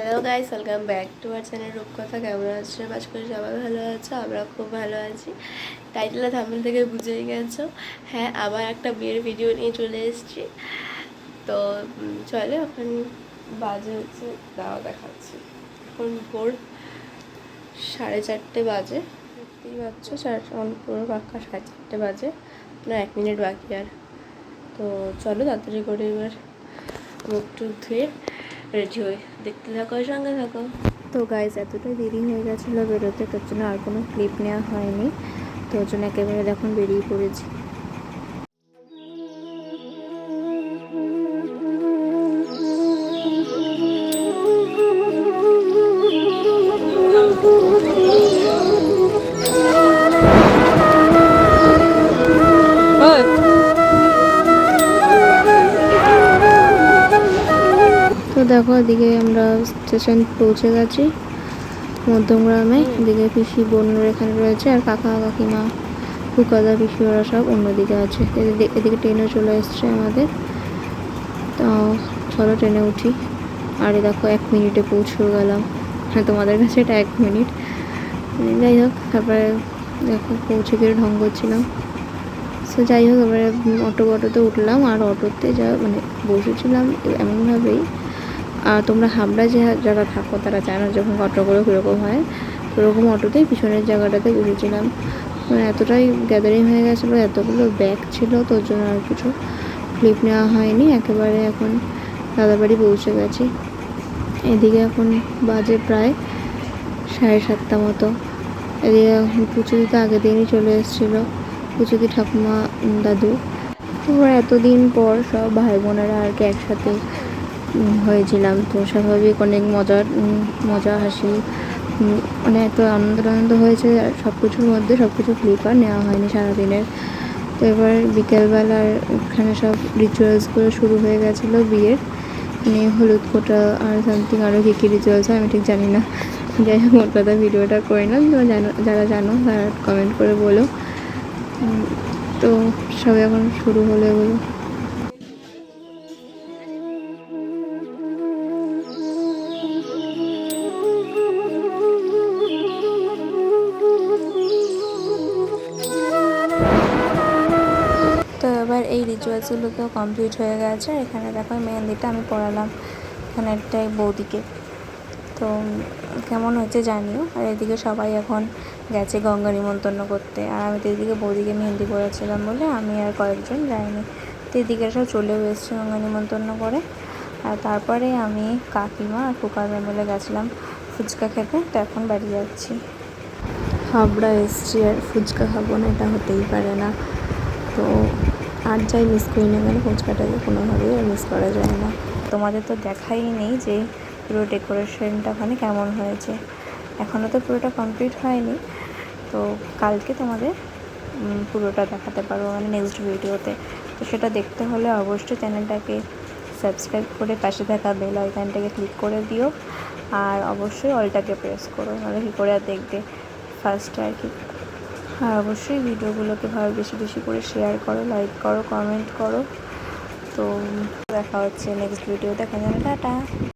Hello guys welcome back to our channel Rupkatha কেমন আছে? বাজ করে সবাই ভালো আছো, আমরা খুব ভালো আছি। টাইটেলে থাম্বেল থেকে বুঝেই গেছো। হ্যাঁ আবার একটা বিয়ের ভিডিও নিয়ে চলে এসেছি। তো চলে এখন বাজে হচ্ছে দাওয়া দেখাচ্ছি। এখন ভোর সাড়ে চারটে বাজে। দেখতেই পাচ্ছ, সাড়ে পুরো পাক্কা সাড়ে চারটে বাজে। না, এক মিনিট বাকি আর। তো, চলো তাড়াতাড়ি করে এবার মুখ টুক ধুয়ে রেডি হয়ে দেখতে থাকো সঙ্গে থাকো। তো গাইজ এতটাই দেরি হয়ে গেছিল বেরোতে, তার জন্য আর কোনো ক্লিপ নেওয়া হয়নি। তো ওর জন্য একেবারে এখন বেরিয়ে পড়েছি। দেখো এদিকে আমরা স্টেশন পৌঁছে গেছি মধ্যমগ্রামে। এদিকে পিসি বোনরা এখানে রয়েছে আর কাকা কাকিমা কুকাদা পিসি ওরা সব অন্যদিকে আছে। এদিকে এদিকে ট্রেনও চলে এসছে আমাদের। তো চলো ট্রেনে উঠি। আর দেখো এক মিনিটে পৌঁছেও গেলাম। হ্যাঁ তোমাদের কাছে এটা এক মিনিট। যাই হোক তারপরে দেখো পৌঁছে গিয়ে ঢং করছিলাম। সো যাই হোক এবারে অটো অটোতে উঠলাম আর অটোতে যা মানে বসেছিলাম এমনভাবেই। তোমরা হাবড়া যে যারা থাকো, তারা জানো যখন অটোগুলো কীরকম হয়। ওরকম অটোতেই পিছনের জায়গাটাতে বসেছিলাম মানে এতটাই গ্যাদারিং হয়ে গেছিল, এতগুলো ব্যাগ ছিল তোর জন্য আর কিছু ক্লিপ নেওয়া হয়নি। একেবারে এখন দাদাবাড়ি পৌঁছে গেছি। এদিকে এখন বাজে প্রায় সাড়ে সাতটা মতো। এদিকে পুচুদি তো আগের দিনই চলে এসেছিল, পুচুদি ঠাকুমা দাদু। তোমরা এতদিন পর সব ভাই বোনেরা আর কি একসাথে হয়েছিলাম। তো স্বাভাবিক অনেক মজার মজা হাসি উম, মানে এত আনন্দ আনন্দ হয়েছে সব কিছুর মধ্যে সব কিছু ক্লিপ আর নেওয়া হয়নি সারাদিনের। তো এবার বিকেলবেলার এখানে সব রিচুয়ালসগুলো শুরু হয়ে গেছিল বিয়ের। মানে হলুদ ফোটা আর সামথিং আরও কী কী রিচুয়ালস হয় আমি ঠিক জানি না। যাই হোক মোট কথা ভিডিওটা করে নিলাম। তোমরা জানো যারা জানো তারা কমেন্ট করে বলো। তো সবে এখন শুরু হলো এগুলো। এই রিচুয়ালসগুলোকেও কমপ্লিট হয়ে গেছে। এখানে দেখো মেহেন্দিটা আমি পড়ালাম এখানে একটাই বৌদিকে। তো কেমন হয়েছে জানিও। আর এদিকে সবাই এখন গেছে গঙ্গা নিমন্ত্রণ করতে। আর আমি তো এদিকে বৌদিকে মেহেন্দি পড়াচ্ছিলাম বলে আমি আর কয়েকজন যাইনি। তো এদিকে সব চলেও এসছে গঙ্গা নিমন্ত্রণ করে। আর তারপরে আমি কাকিমা আর কুকাররা মিলে গেছিলাম ফুচকা খেতে। তো এখন বাড়ি যাচ্ছি। হাবড়া এসছি আর ফুচকা খাব না, এটা হতেই পারে না। তো আর যাই মিস করি না কেন ফুচকাটাকে কোনোভাবেই আর মিস করা যায় না। তোমাদের তো দেখাই নেই যে পুরো ডেকোরেশনটা ওখানে কেমন হয়েছে। এখনও তো পুরোটা কমপ্লিট হয়নি। তো কালকে তোমাদের পুরোটা দেখাতে পারব মানে নেক্সট ভিডিওতে তো সেটা দেখতে হলে অবশ্যই চ্যানেলটাকে সাবস্ক্রাইব করে পাশে থাকা বেল আইকনটাকে ক্লিক করে দিও। আর অবশ্যই অলটাকে প্রেস করো, নাহলে কী করে আর দেখবে? ফার্স্টে আর কি। আর অবশ্যই ভিডিওগুলোকে ভালো বেশি বেশি করে শেয়ার করো লাইক করো কমেন্ট করো। তো দেখা হচ্ছে নেক্সট ভিডিও দেখা যাবে টাটা।